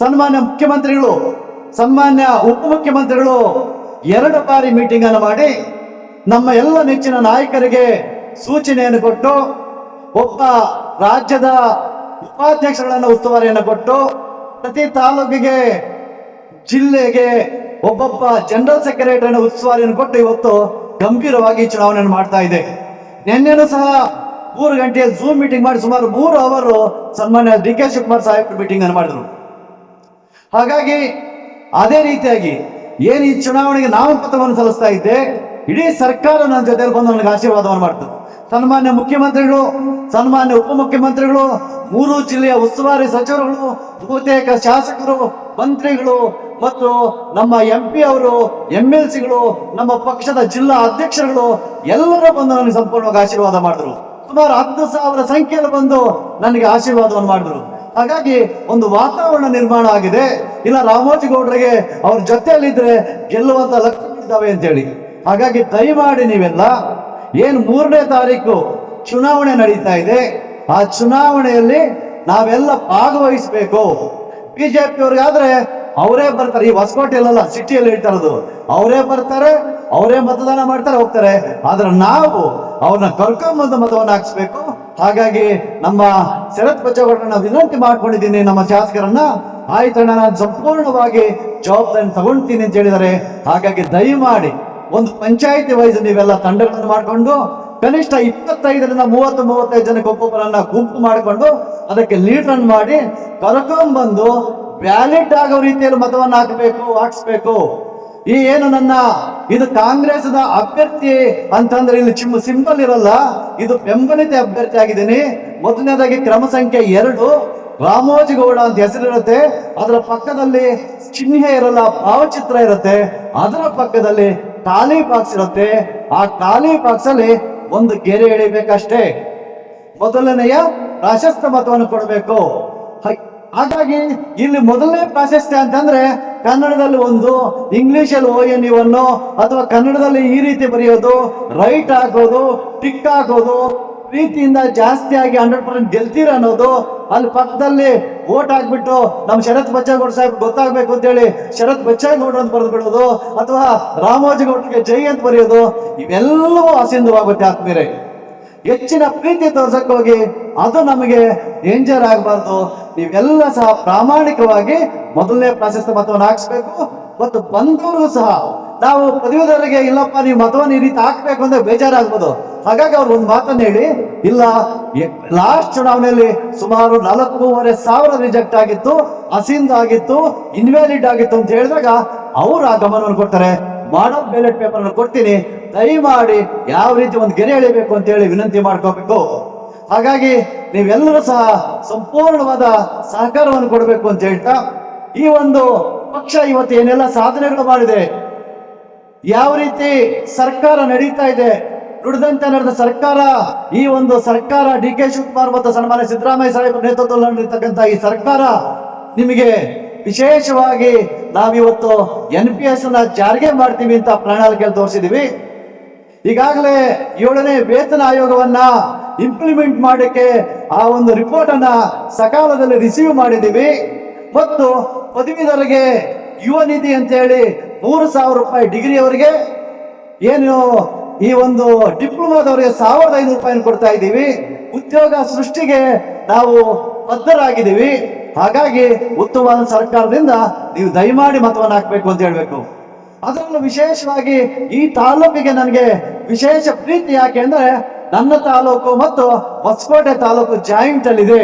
ಸನ್ಮಾನ್ಯ ಮುಖ್ಯಮಂತ್ರಿಗಳು, ಸನ್ಮಾನ್ಯ ಉಪಮುಖ್ಯಮಂತ್ರಿಗಳು ಎರಡು ಬಾರಿ ಮೀಟಿಂಗ್ ಅನ್ನು ಮಾಡಿ ನಮ್ಮ ಎಲ್ಲ ನೆಚ್ಚಿನ ನಾಯಕರಿಗೆ ಸೂಚನೆಯನ್ನು ಕೊಟ್ಟು, ಒಬ್ಬ ರಾಜ್ಯದ ಉಪಾಧ್ಯಕ್ಷಗಳನ್ನು ಉಸ್ತುವಾರಿಯನ್ನು ಕೊಟ್ಟು, ಪ್ರತಿ ತಾಲೂಕಿಗೆ, ಜಿಲ್ಲೆಗೆ ಒಬ್ಬೊಬ್ಬ ಜನರಲ್ ಸೆಕ್ರೆಟರಿಯನ್ನು ಉಸ್ತುವಾರಿಯನ್ನು ಕೊಟ್ಟು ಇವತ್ತು ಗಂಭೀರವಾಗಿ ಚುನಾವಣೆಯನ್ನು ಮಾಡ್ತಾ ಇದೆ. ನಿನ್ನೆನೂ ಸಹ ಮೂರು ಗಂಟೆಯ ಝೂಮ್ ಮೀಟಿಂಗ್ ಮಾಡಿ ಸುಮಾರು ಮೂರು ಅವರು ಸನ್ಮಾನ್ಯ D K Shivakumar Saheb meeting ಅನ್ನು ಮಾಡಿದ್ರು. ಹಾಗಾಗಿ ಅದೇ ರೀತಿಯಾಗಿ ಏನು ಈ ಚುನಾವಣೆಗೆ ನಾಮಪತ್ರವನ್ನು ಸಲ್ಲಿಸ್ತಾ ಇದ್ದೆ, ಇಡೀ ಸರ್ಕಾರ ನನ್ನ ಜೊತೆಯಲ್ಲಿ ಬಂದು ನನಗೆ ಆಶೀರ್ವಾದವನ್ನು ಮಾಡ್ತದೆ. ಸನ್ಮಾನ್ಯ ಮುಖ್ಯಮಂತ್ರಿಗಳು, ಸನ್ಮಾನ್ಯ ಉಪಮುಖ್ಯಮಂತ್ರಿಗಳು, ಮೂರು ಜಿಲ್ಲೆಯ ಉಸ್ತುವಾರಿ ಸಚಿವರುಗಳು, ಬಹುತೇಕ ಶಾಸಕರು, ಮಂತ್ರಿಗಳು ಮತ್ತು ನಮ್ಮ ಎಂ ಪಿ ಅವರು ಎಂ ಎಲ್ ಸಿಗಳು ನಮ್ಮ ಪಕ್ಷದ ಜಿಲ್ಲಾ ಅಧ್ಯಕ್ಷರುಗಳು ಎಲ್ಲರೂ ಬಂದು ನನಗೆ ಸಂಪೂರ್ಣವಾಗಿ ಆಶೀರ್ವಾದ ಮಾಡಿದ್ರು. ಸುಮಾರು ಹತ್ತು ಸಾವಿರ ಸಂಖ್ಯೆಯಲ್ಲಿ ಬಂದು ನನಗೆ ಆಶೀರ್ವಾದವನ್ನು ಮಾಡಿದ್ರು. ಹಾಗಾಗಿ ಒಂದು ವಾತಾವರಣ ನಿರ್ಮಾಣ ಆಗಿದೆ. ಇಲ್ಲ ರಾಮೋಜಿ ಗೌಡರಿಗೆ ಅವ್ರ ಜೊತೆಯಲ್ಲಿದ್ರೆ ಗೆಲ್ಲುವಂತ ಲಕ್ಷಣ ಇದ್ದಾವೆ ಅಂತೇಳಿ. ಹಾಗಾಗಿ ದಯಮಾಡಿ ನೀವೆಲ್ಲ ಏನು ಮೂರನೇ ತಾರೀಕು ಚುನಾವಣೆ ನಡೀತಾ ಇದೆ, ಆ ಚುನಾವಣೆಯಲ್ಲಿ ನಾವೆಲ್ಲ ಭಾಗವಹಿಸಬೇಕು. ಬಿಜೆಪಿ ಅವ್ರಿಗಾದ್ರೆ ಅವರೇ ಬರ್ತಾರೆ. ಈ ಹೊಸಕೋಟೆಯಲ್ಲ ಸಿಟಿಯಲ್ಲಿ ಹೇಳ್ತಾ ಅವರೇ ಬರ್ತಾರೆ, ಅವರೇ ಮತದಾನ ಮಾಡ್ತಾರೆ, ಹೋಗ್ತಾರೆ. ಆದ್ರೆ ನಾವು ಅವ್ರನ್ನ ಕರ್ಕೊಂಬಂದು ಮತವನ್ನು ಹಾಕ್ಸ್ಬೇಕು. ಹಾಗಾಗಿ ನಮ್ಮ ಶರತ್ ಬಚ್ಚೇಗೌಡರನ್ನ ವಿನಂತಿ ಮಾಡ್ಕೊಂಡಿದ್ದೀನಿ, ನಮ್ಮ ಶಾಸಕರನ್ನ ಆಯ್ತಣ್ಣ ನಾನು ಸಂಪೂರ್ಣವಾಗಿ ಜವಾಬ್ದಾರಿ ತಗೊಳ್ತೀನಿ ಅಂತ ಹೇಳಿದರೆ ಹಾಗಾಗಿ ದಯಮಾಡಿ ಒಂದು ಪಂಚಾಯತಿ ವೈಸ್ ನೀವೆಲ್ಲ ತಂಡಗಳನ್ನು ಮಾಡಿಕೊಂಡು, ಕನಿಷ್ಠ ಇಪ್ಪತ್ತೈದರಿಂದ ಮೂವತ್ತು, ಮೂವತ್ತೈದು ಜನಕ್ಕೆ ಒಬ್ಬೊಬ್ಬರನ್ನ ಗುಂಪು ಮಾಡಿಕೊಂಡು, ಅದಕ್ಕೆ ಲೀಡರ್ ಮಾಡಿ ಕರ್ಕೊಂಡ್ಬಂದು ವ್ಯಾಲಿಡ್ ಆಗೋ ರೀತಿಯಲ್ಲಿ ಮತವನ್ನು ಹಾಕಬೇಕು, ಹಾಕ್ಸ್ಬೇಕು. ಈ ಏನು ನನ್ನ, ಇದು ಕಾಂಗ್ರೆಸ್ನ ಅಭ್ಯರ್ಥಿ ಅಂತಂದ್ರೆ ಇಲ್ಲಿ ಚಿಮ್ಮ ಸಿಂಬಲ್ ಇರಲ್ಲ, ಇದು ಬೆಂಬಲಿತ ಅಭ್ಯರ್ಥಿ ಆಗಿದ್ದೀನಿ. ಮೊದಲನೇದಾಗಿ ಕ್ರಮ ಸಂಖ್ಯೆ ಎರಡು ರಾಮೋಜಿಗೌಡ ಅಂತ ಹೆಸರಿರುತ್ತೆ. ಅದರ ಪಕ್ಕದಲ್ಲಿ ಚಿಹ್ನೆ ಇರಲ್ಲ, ಭಾವಚಿತ್ರ ಇರುತ್ತೆ. ಅದರ ಪಕ್ಕದಲ್ಲಿ ಖಾಲಿ ಬಾಕ್ಸ್ ಇರುತ್ತೆ. ಆ ಖಾಲಿ ಬಾಕ್ಸ್ ಅಲ್ಲಿ ಒಂದು ಗೆರೆ ಎಳಿಬೇಕಷ್ಟೇ ಮೊದಲನೆಯ ಪ್ರಾಶಸ್ತ್ಯ ಮತವನ್ನು ಕೊಡಬೇಕು. ಹಾಗಾಗಿ ಇಲ್ಲಿ ಮೊದಲನೇ ಪ್ರಾಶಸ್ತ್ಯ ಅಂತಂದ್ರೆ ಕನ್ನಡದಲ್ಲಿ ಒಂದು, ಇಂಗ್ಲಿಷಲ್ಲಿ ಓ ಎನ್ ಇವನ್ನು ಅಥವಾ ಕನ್ನಡದಲ್ಲಿ ಈ ರೀತಿ ಬರೆಯೋದು ರೈಟ್ ಹಾಕೋದು ಟಿಕ್ ಹಾಕೋದು ಪ್ರೀತಿಯಿಂದ ಜಾಸ್ತಿ ಆಗಿ ಹಂಡ್ರೆಡ್ ಪರ್ಸೆಂಟ್ ಗೆಲ್ತೀರ ಅನ್ನೋದು, ಅಲ್ಲಿ ಪಕ್ಕದಲ್ಲಿ ಓಟ್ ಹಾಕ್ಬಿಟ್ಟು ನಮ್ಮ ಶರತ್ ಬಚ್ಚೇಗೌಡ ಸಾಹೇಬ್ ಗೊತ್ತಾಗ್ಬೇಕು ಅಂತೇಳಿ ಶರತ್ ಬಚ್ಚೇಗೌಡ ಅಂತ ಬರೆದು ಬಿಡೋದು ಅಥವಾ ರಾಮೋಜಿಗೌಡರಿಗೆ ಜೈ ಅಂತ ಬರೆಯೋದು, ಇವೆಲ್ಲವೂ ಅಸಿಂಧವಾಗುತ್ತೆ ಆತ್ಮೀರೆ ಹೆಚ್ಚಿನ ಪ್ರೀತಿ ತೋರ್ಸಕ್ ಹೋಗಿ, ಅದು ನಮಗೆ ಡೇಂಜರ್ ಆಗಬಾರ್ದು. ನೀವೆಲ್ಲ ಸಹ ಪ್ರಾಮಾಣಿಕವಾಗಿ ಮೊದಲನೇ ಪ್ರಾಶಸ್ತ್ಯ ಮತವನ್ನು ಹಾಕ್ಸ್ಬೇಕು. ಮತ್ತು ಬಂದವರು ಸಹ ನಾವು ಪದವಿದವರಿಗೆ ಇಲ್ಲಪ್ಪ, ನೀವು ಮತವನ್ನು ಈ ರೀತಿ ಹಾಕ್ಬೇಕು ಅಂದ್ರೆ ಬೇಜಾರಾಗ್ಬೋದು. ಹಾಗಾಗಿ ಅವ್ರು ಒಂದು ಮಾತನ್ನು ಹೇಳಿ, ಇಲ್ಲ ಲಾಸ್ಟ್ ಚುನಾವಣೆಯಲ್ಲಿ ಸುಮಾರು ನಾಲ್ಕೂವರೆ ಸಾವಿರ ರಿಜೆಕ್ಟ್ ಆಗಿತ್ತು, ಅಸಿಂದ್ ಆಗಿತ್ತು ಇನ್ವ್ಯಾಲಿಡ್ ಆಗಿತ್ತು ಅಂತ ಹೇಳಿದಾಗ ಅವರು ಆ ಗಮನವನ್ನು ಕೊಡ್ತಾರೆ. ಮಾಡಲ್ ಬ್ಯಾಲೆಟ್ ಪೇಪರ್ ಕೊಡ್ತೀನಿ. ದಯಮಾಡಿ ಯಾವ ರೀತಿ ಒಂದು ಗೆರೆ ಎಳಿಬೇಕು ಅಂತ ಹೇಳಿ ವಿನಂತಿ ಮಾಡ್ಕೋಬೇಕು. ಹಾಗಾಗಿ ನೀವೆಲ್ಲರೂ ಸಹ ಸಂಪೂರ್ಣವಾದ ಸಹಕಾರವನ್ನು ಕೊಡಬೇಕು ಅಂತ ಹೇಳ್ತಾ, ಈ ಒಂದು ಪಕ್ಷ ಇವತ್ತು ಏನೆಲ್ಲ ಸಾಧನೆಗಳು ಮಾಡಿದೆ, ಯಾವ ರೀತಿ ಸರ್ಕಾರ ನಡೀತಾ ಇದೆ ನುಡಿದಂತೆ ನಡೆದ ಸರ್ಕಾರ, ಈ ಒಂದು ಸರ್ಕಾರ ಡಿ ಕೆ ಶಿವಕುಮಾರ್ ಮತ್ತು ಸನ್ಮಾನ್ಯ ಸಿದ್ದರಾಮಯ್ಯ ಸಾಹೇಬ್ ನೇತೃತ್ವದಲ್ಲಿ ಈ ಸರ್ಕಾರ, ನಿಮಗೆ ವಿಶೇಷವಾಗಿ ನಾವಿವತ್ತು ಎನ್ ಪಿ ಎಸ್ನ ಜಾರಿಗೆ ಮಾಡ್ತೀವಿ ಅಂತ ಪ್ರಣಾಳಿಕೆಯಲ್ಲಿ ತೋರಿಸಿದೀವಿ ಈಗಾಗಲೇ ಏಳನೇ ವೇತನ ಆಯೋಗವನ್ನ ಇಂಪ್ಲಿಮೆಂಟ್ ಮಾಡಕ್ಕೆ ಆ ಒಂದು ರಿಪೋರ್ಟ್ ಅನ್ನ ಸಕಾಲದಲ್ಲಿ ರಿಸೀವ್ ಮಾಡಿದೀವಿ ಮತ್ತು ಪದವೀಧರಿಗೆ ಯುವ ನಿಧಿ ಅಂತ ಹೇಳಿ ಮೂರು ಸಾವಿರ ರೂಪಾಯಿ ಡಿಗ್ರಿಯವರಿಗೆ ಏನು ಈ ಒಂದು ಡಿಪ್ಲೊಮಾದವರಿಗೆ ಸಾವಿರದ ಐನೂರು ರೂಪಾಯಿ ಕೊಡ್ತಾ ಇದ್ದೀವಿ. ಉದ್ಯೋಗ ಸೃಷ್ಟಿಗೆ ನಾವು ಬದ್ಧರಾಗಿದ್ದೀವಿ. ಹಾಗಾಗಿ ಉತ್ತಮವಾದ ಸರ್ಕಾರದಿಂದ ನೀವು ದಯಮಾಡಿ ಮತವನ್ನು ಹಾಕಬೇಕು ಅಂತ ಹೇಳ್ಬೇಕು. ಅದರಲ್ಲೂ ವಿಶೇಷವಾಗಿ ಈ ತಾಲೂಕಿಗೆ ನನಗೆ ವಿಶೇಷ ಪ್ರೀತಿ ಯಾಕೆ ಅಂದರೆ ನನ್ನ ತಾಲೂಕು ಮತ್ತು ಹೊಸಕೋಟೆ ತಾಲೂಕು ಜಾಯಿಂಟ್ ಅಲ್ಲಿದೆ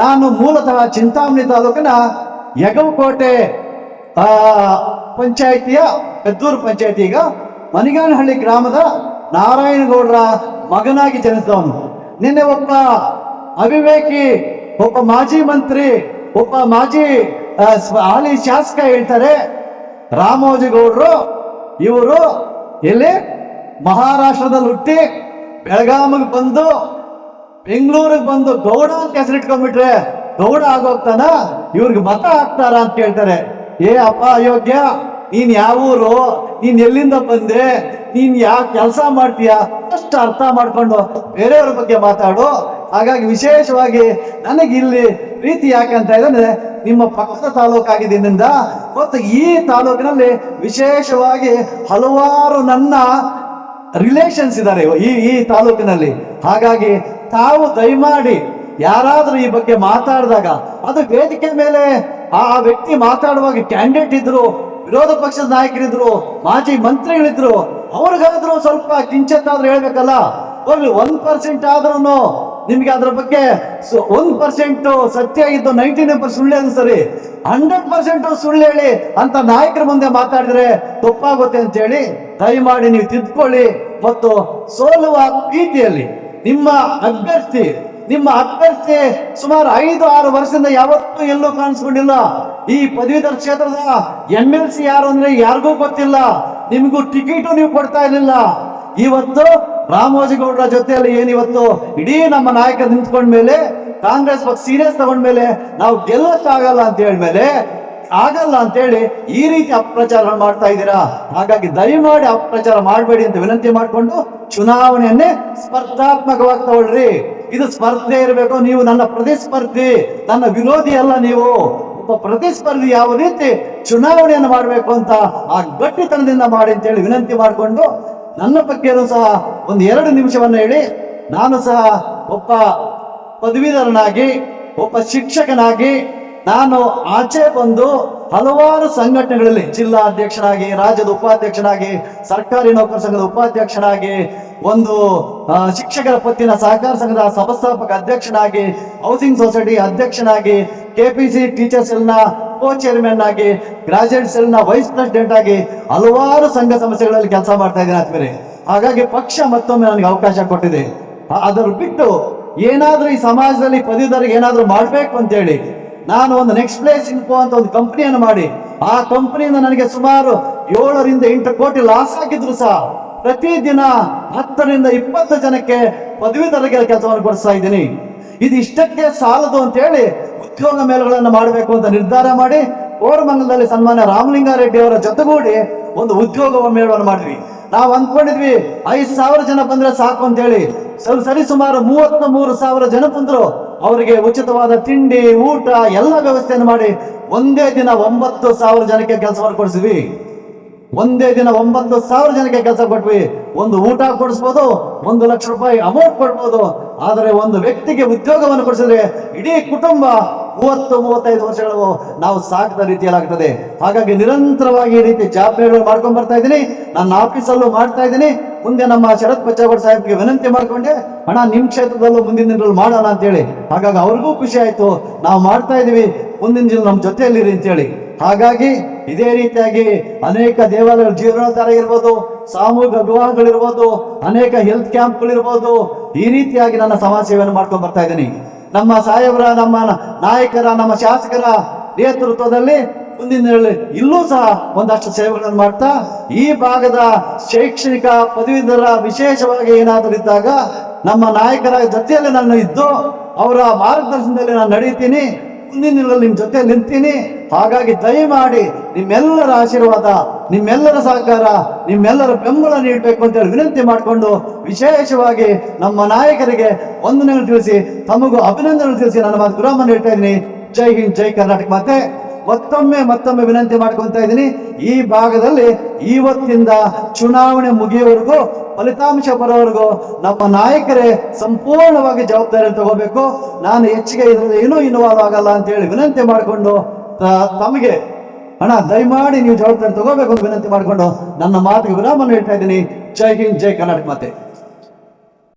ನಾನು ಮೂಲತಃ ಚಿಂತಾಮಣಿ ತಾಲೂಕಿನ ಯಗವಕೋಟೆ ಪಂಚಾಯಿತಿಯ, ಪೆದ್ದೂರು ಪಂಚಾಯತಿ ಈಗ ಮನಿಗಾನಹಳ್ಳಿ ಗ್ರಾಮದ ನಾರಾಯಣಗೌಡರ ಮಗನಾಗಿ ಜನಿಸಿದವನು. ನಿನ್ನೆ ಒಬ್ಬ ಅವಿವೇಕಿ, ಒಬ್ಬ ಮಾಜಿ ಮಂತ್ರಿ, ಒಬ್ಬ ಮಾಜಿ ಹಾಲಿ ಶಾಸಕ ಹೇಳ್ತಾರೆ ರಾಮೋಜಿಗೌಡರು, ಇವರು ಎಲ್ಲಿ? ಮಹಾರಾಷ್ಟ್ರದಲ್ಲಿ ಹುಟ್ಟಿ ಬೆಳಗಾವಿಗೆ ಬಂದು, ಬೆಂಗಳೂರಿಗೆ ಬಂದು ಗೌಡ ಅಂತ ಹೆಸರಿಟ್ಕೊಂಡ್ಬಿಟ್ರೆ ಗೌಡ ಆಗೋಗ್ತಾನ? ಇವ್ರಿಗೆ ಮತ ಹಾಕ್ತಾರ ಅಂತ ಕೇಳ್ತಾರೆ ಏ ಅಪ್ಪ ಅಯೋಗ್ಯ, ನೀನ್ ಯಾವ ನೀನ್ ಎಲ್ಲಿಂದ ಬಂದೆ? ನೀನ್ ಯಾವ ಕೆಲಸ ಮಾಡ್ತೀಯಾ? ಅಷ್ಟು ಅರ್ಥ ಮಾಡ್ಕೊಂಡು ಬೇರೆಯವ್ರ ಬಗ್ಗೆ ಮಾತಾಡು. ಹಾಗಾಗಿ ವಿಶೇಷವಾಗಿ ನನಗಿಲ್ಲಿ ಇಲ್ಲಿ ಪ್ರೀತಿ ಯಾಕಂತ ಇದ್ರೆ ನಿಮ್ಮ ಪಕ್ಕದ ತಾಲೂಕಾಗಿದ್ದರಿಂದ ಮತ್ತು ಈ ತಾಲೂಕಿನಲ್ಲಿ ವಿಶೇಷವಾಗಿ ಹಲವಾರು ನನ್ನ ರಿಲೇಷನ್ಸ್ ಇದ್ದಾರೆ ಈ ಈ ತಾಲೂಕಿನಲ್ಲಿ. ಹಾಗಾಗಿ ತಾವು ದಯಮಾಡಿ ಯಾರಾದರೂ ಈ ಬಗ್ಗೆ ಮಾತಾಡಿದಾಗ, ಅದು ವೇದಿಕೆ ಮೇಲೆ ಆ ವ್ಯಕ್ತಿ ಮಾತಾಡುವಾಗ ಕ್ಯಾಂಡಿಡೇಟ್ ಇದ್ರು, ವಿರೋಧ ಪಕ್ಷದ ನಾಯಕರಿದ್ರು, ಮಾಜಿ ಮಂತ್ರಿಗಳಿದ್ರು, ಅವ್ರಿಗಾದ್ರೂ ಸ್ವಲ್ಪ ಕಿಂಚತ್ತಾದ್ರೂ ಹೇಳ್ಬೇಕಲ್ಲ? ಹೋಗ್ಲಿ ಒಂದ್ ಪರ್ಸೆಂಟ್ ಆದ್ರೂ ನಿಮ್ಗೆ ಅದ್ರ ಬಗ್ಗೆ ಒಂದ್ ಪರ್ಸೆಂಟ್ ಸತ್ಯ ಇದ್ದು ನೈಂಟಿ ನೈನ್ ಪರ್ಸೆಂಟ್ ಸುಳ್ಳು ಸರಿ. ಹಂಡ್ರೆಡ್ ಪರ್ಸೆಂಟ್ ಸುಳ್ಳು ಹೇಳಿ ಅಂತ ನಾಯಕರ ಮುಂದೆ ಮಾತಾಡಿದ್ರೆ ತಪ್ಪಾಗುತ್ತೆ ಅಂತ ಹೇಳಿ ದಯಮಾಡಿ ನೀವು ತಿದ್ಕೊಳ್ಳಿ ಮತ್ತು ಸೋಲುವ ಪ್ರೀತಿಯಲ್ಲಿ ನಿಮ್ಮ ಅಭ್ಯರ್ಥಿ ನಿಮ್ಮ ಅಭ್ಯರ್ಥಿ ಸುಮಾರು ಐದು ಆರು ವರ್ಷದಿಂದ ಯಾವತ್ತೂ ಎಲ್ಲೂ ಕಾಣಿಸ್ಕೊಂಡಿಲ್ಲ. ಈ ಪದವೀಧರ ಕ್ಷೇತ್ರದ ಎಂ ಎಲ್ ಸಿ ಯಾರು ಅಂದ್ರೆ ಯಾರಿಗೂ ಗೊತ್ತಿಲ್ಲ. ನಿಮಗೂ ಟಿಕೆಟು ನೀವು ಕೊಡ್ತಾ ಇರಲಿಲ್ಲ. ಇವತ್ತು ರಾಮೋಜಿಗೌಡರ ಜೊತೆಯಲ್ಲಿ ಏನಿವತ್ತು ಇಡೀ ನಮ್ಮ ನಾಯಕ ನಿಂತ್ಕೊಂಡ ಮೇಲೆ, ಕಾಂಗ್ರೆಸ್ ಪಕ್ಷ ಸೀರಿಯಸ್ ತಗೊಂಡ್ಮೇಲೆ ನಾವು ಗೆಲ್ಲಕ್ಕಾಗಲ್ಲ ಅಂತ ಹೇಳ್ಮೇಲೆ ಆಗಲ್ಲ ಅಂತೇಳಿ ಈ ರೀತಿ ಅಪಪ್ರಚಾರ ಮಾಡ್ತಾ ಇದ್ದೀರಾ? ಹಾಗಾಗಿ ದಯಮಾಡಿ ಅಪಪ್ರಚಾರ ಮಾಡಬೇಡಿ ಅಂತ ವಿನಂತಿ ಮಾಡಿಕೊಂಡು ಚುನಾವಣೆಯನ್ನೇ ಸ್ಪರ್ಧಾತ್ಮಕವಾಗಿ ತಗೊಳ್ರಿ. ಇದು ಸ್ಪರ್ಧೆ ಇರಬೇಕು, ನೀವು ನನ್ನ ಪ್ರತಿಸ್ಪರ್ಧಿ, ನನ್ನ ವಿರೋಧಿ ಅಲ್ಲ ನೀವು. ಒಬ್ಬ ಪ್ರತಿಸ್ಪರ್ಧಿ ಯಾವ ರೀತಿ ಚುನಾವಣೆಯನ್ನು ಮಾಡಬೇಕು ಅಂತ ಆ ಗಟ್ಟಿತನದಿಂದ ಮಾಡಿ ಅಂತೇಳಿ ವಿನಂತಿ ಮಾಡಿಕೊಂಡು ನನ್ನ ಬಗ್ಗೆನೂ ಸಹ ಒಂದು ಎರಡು ನಿಮಿಷವನ್ನು ಹೇಳಿ, ನಾನು ಸಹ ಒಬ್ಬ ಪದವೀಧರನಾಗಿ, ಒಬ್ಬ ಶಿಕ್ಷಕನಾಗಿ, ನಾನು ಆಚೆ ಬಂದು ಹಲವಾರು ಸಂಘಟನೆಗಳಲ್ಲಿ ಜಿಲ್ಲಾ ಅಧ್ಯಕ್ಷನಾಗಿ ರಾಜ್ಯದ ಉಪಾಧ್ಯಕ್ಷನಾಗಿ, ಸರ್ಕಾರಿ ನೌಕರ ಸಂಘದ ಉಪಾಧ್ಯಕ್ಷನಾಗಿ, ಒಂದು ಶಿಕ್ಷಕರ ಪತ್ತಿನ ಸಹಕಾರ ಸಂಘದ ಸಂಸ್ಥಾಪಕ ಅಧ್ಯಕ್ಷನಾಗಿ ಹೌಸಿಂಗ್ ಸೊಸೈಟಿ ಅಧ್ಯಕ್ಷನಾಗಿ ಕೆಪಿಸಿ ಟೀಚರ್ಸ್ ಸೆಲ್ನ ಕೋ ಚೇರ್ಮನ್ ಆಗಿ ಗ್ರಾಜುಯೇಟ್ನ ವೈಸ್ ಪ್ರೆಸಿಡೆಂಟ್ ಆಗಿ ಹಲವಾರು ಸಂಘ ಸಮಸ್ಯೆಗಳಲ್ಲಿ ಕೆಲಸ ಮಾಡ್ತಾ ಇದ್ದೀನಿ ಆದ್ಮೇಲೆ ಹಾಗಾಗಿ ಪಕ್ಷ ಮತ್ತೊಮ್ಮೆ ನನಗೆ ಅವಕಾಶ ಕೊಟ್ಟಿದೆ. ಅದರ ಬಿಟ್ಟು ಏನಾದ್ರೂ ಈ ಸಮಾಜದಲ್ಲಿ ಪದವೀಧರಿಗೆ ಏನಾದ್ರೂ ಮಾಡ್ಬೇಕು ಅಂತೇಳಿ ನಾನು ಒಂದು ನೆಕ್ಸ್ಟ್ ಪ್ಲೇಸ್ ಇನ್ಫೋ ಅಂತ ಒಂದು ಕಂಪ್ನಿಯನ್ನು ಮಾಡಿ, ಆ ಕಂಪ್ನಿಯಿಂದ ನನಗೆ ಸುಮಾರು ಏಳರಿಂದ ಎಂಟು ಕೋಟಿ ಲಾಸ್ ಆಗಿದ್ರು ಸಹ ಪ್ರತಿದಿನ ಹತ್ತರಿಂದ ಇಪ್ಪತ್ತು ಜನಕ್ಕೆ ಪದವೀಧರರಿಗೆ ಕೆಲಸವನ್ನು ಕೊಡಿಸ್ತಾ ಇದ್ದೀನಿ. ಇದು ಇಷ್ಟಕ್ಕೆ ಸಾಲದು ಅಂತ ಹೇಳಿ ಉದ್ಯೋಗ ಮೇಳಗಳನ್ನು ಮಾಡಬೇಕು ಅಂತ ನಿರ್ಧಾರ ಮಾಡಿ ಕೋರಮಂಗಲದಲ್ಲಿ ಸನ್ಮಾನ್ಯ ರಾಮಲಿಂಗಾರೆಡ್ಡಿ ಅವರ ಜೊತೆಗೂಡಿ ಒಂದು ಉದ್ಯೋಗ ಮೇಳವನ್ನು ಮಾಡಿದ್ವಿ. ನಾವು ಅಂದ್ಕೊಂಡಿದ್ವಿ ಐದು ಸಾವಿರ ಜನ ಬಂದ್ರೆ ಸಾಕು ಅಂತ ಹೇಳಿ ಸರಿ, ಸುಮಾರು ಮೂವತ್ತ ಮೂರು ಸಾವಿರ ಜನ ಬಂದ್ರು. ಅವರಿಗೆ ಉಚಿತವಾದ ತಿಂಡಿ, ಊಟ, ಎಲ್ಲ ವ್ಯವಸ್ಥೆಯನ್ನು ಮಾಡಿ ಒಂದೇ ದಿನ ಒಂಬತ್ತು ಸಾವಿರ ಜನಕ್ಕೆ ಕೆಲಸವನ್ನು ಕೊಡಿಸಿದ್ವಿ. ಒಂದೇ ದಿನ ಒಂಬತ್ತು ಸಾವಿರ ಜನಕ್ಕೆ ಕೆಲಸ ಕೊಟ್ವಿ. ಒಂದು ಊಟ ಕೊಡಿಸ್ಬೋದು, ಒಂದು ಲಕ್ಷ ರೂಪಾಯಿ ಅಮೌಂಟ್ ಕೊಡ್ಬೋದು. ಆದರೆ ಒಂದು ವ್ಯಕ್ತಿಗೆ ಉದ್ಯೋಗವನ್ನು ಕೊಡಿಸಿದ್ರೆ ಇಡೀ ಕುಟುಂಬ ಮೂವತ್ತು, ಮೂವತ್ತೈದು ವರ್ಷಗಳು ನಾವು ಸಾಕಿದ ರೀತಿಯಲ್ಲಾಗ್ತದೆ. ಹಾಗಾಗಿ ನಿರಂತರವಾಗಿ ಈ ರೀತಿ ಜಾಬ್ ಮಾಡ್ಕೊಂಡು ಮಾಡ್ಕೊಂಡ್ ಬರ್ತಾ ಇದ್ದೀನಿ. ನನ್ನ ಆಫೀಸಲ್ಲೂ ಮಾಡ್ತಾ ಇದ್ದೀನಿ. ಮುಂದೆ ನಮ್ಮ ಶರತ್ ಬಚ್ಚೇಗೌಡ ಸಾಹೇಬ್ಗೆ ವಿನಂತಿ ಮಾಡ್ಕೊಂಡೆ ಹಣ ನಿಮ್ಮ ಕ್ಷೇತ್ರದಲ್ಲೂ ಮುಂದಿನ ದಿನಗಳಲ್ಲಿ ಮಾಡೋಣ ಅಂತೇಳಿ. ಹಾಗಾಗಿ ಅವ್ರಿಗೂ ಖುಷಿ ಆಯಿತು. ನಾವು ಮಾಡ್ತಾ ಇದೀವಿ ಮುಂದಿನ ದಿನ ನಮ್ಮ ಜೊತೆಯಲ್ಲಿರಿ ಅಂತೇಳಿ. ಹಾಗಾಗಿ ಇದೇ ರೀತಿಯಾಗಿ ಅನೇಕ ದೇವಾಲಯ ಜೀರ್ಣೋದ್ಧಾರ ಇರ್ಬೋದು ಸಾಮೂಹಿಕ ವಿವಾಹಗಳಿರ್ಬೋದು, ಅನೇಕ ಹೆಲ್ತ್ ಕ್ಯಾಂಪ್ಗಳಿರ್ಬೋದು ಈ ರೀತಿಯಾಗಿ ನನ್ನ ಸಮಾಜ ಸೇವೆಯನ್ನು ಮಾಡ್ಕೊಂಡು ಬರ್ತಾ ಇದ್ದೀನಿ. ನಮ್ಮ ಸಾಹೇಬರ, ನಮ್ಮ ನಾಯಕರ, ನಮ್ಮ ಶಾಸಕರ ನೇತೃತ್ವದಲ್ಲಿ ಮುಂದಿನ ಇಲ್ಲೂ ಸಹ ಒಂದಷ್ಟು ಸೇವೆಗಳನ್ನು ಮಾಡ್ತಾ, ಈ ಭಾಗದ ಶೈಕ್ಷಣಿಕ ಪದವೀಧರ ವಿಶೇಷವಾಗಿ ಏನಾದರೂ ಇದ್ದಾಗ ನಮ್ಮ ನಾಯಕರ ಜೊತೆಯಲ್ಲಿ ನಾನು ಇದ್ದು, ಅವರ ಮಾರ್ಗದರ್ಶನದಲ್ಲಿ ನಾನು ನಡೀತೀನಿ, ಮುಂದಿನ ದಿನಗಳಲ್ಲಿ ನಿಮ್ ಜೊತೆ ನಿಂತೀನಿ. ಹಾಗಾಗಿ ದಯಮಾಡಿ ನಿಮ್ಮೆಲ್ಲರ ಆಶೀರ್ವಾದ, ನಿಮ್ಮೆಲ್ಲರ ಸಹಕಾರ, ನಿಮ್ಮೆಲ್ಲರ ಬೆಂಬಲ ನೀಡಬೇಕು ಅಂತ ಹೇಳಿ ವಿನಂತಿ ಮಾಡಿಕೊಂಡು ವಿಶೇಷವಾಗಿ ನಮ್ಮ ನಾಯಕರಿಗೆ ವಂದನೆಗಳು ತಿಳಿಸಿ, ತಮಗೂ ಅಭಿನಂದನೆಗಳು ತಿಳಿಸಿ ನನ್ನ ಮಾತು ವಿರಾಮ ನೀಡ್ತಾ ಇದ್ದೀನಿ. ಜೈ ಹಿಂದ್, ಜೈ ಕರ್ನಾಟಕ. ಮತ್ತೆ ಮತ್ತೊಮ್ಮೆ ಮತ್ತೊಮ್ಮೆ ವಿನಂತಿ ಮಾಡ್ಕೊತಾ ಇದ್ದೀನಿ. ಈ ಭಾಗದಲ್ಲಿ ಇವತ್ತಿಂದ ಚುನಾವಣೆ ಮುಗಿಯುವವರೆಗೂ ಫಲಿತಾಂಶ ಬರೋವರೆಗೂ ನಮ್ಮ ನಾಯಕರೇ ಸಂಪೂರ್ಣವಾಗಿ ಜವಾಬ್ದಾರಿಯನ್ನು ತಗೋಬೇಕು. ನಾನು ಹೆಚ್ಚಿಗೆ ಇದ್ರಲ್ಲಿ ಏನೂ ಇನ್ವಾಲ್ವ್ ಆಗಲ್ಲ ಅಂತ ಹೇಳಿ ವಿನಂತಿ ಮಾಡಿಕೊಂಡು ತಮಗೆ. ಹಣ ದಯಮಾಡಿ ನೀವು ಜವಾಬ್ದಾರಿ ತಗೋಬೇಕು ಅಂತ ವಿನಂತಿ ಮಾಡಿಕೊಂಡು ನನ್ನ ಮಾತಿಗೆ ವಿರಾಮ ಹೇಳ್ತಾ ಇದ್ದೀನಿ. ಜೈ ಹಿಂದ್, ಜೈ ಕರ್ನಾಟಕ ಮಾತೆ.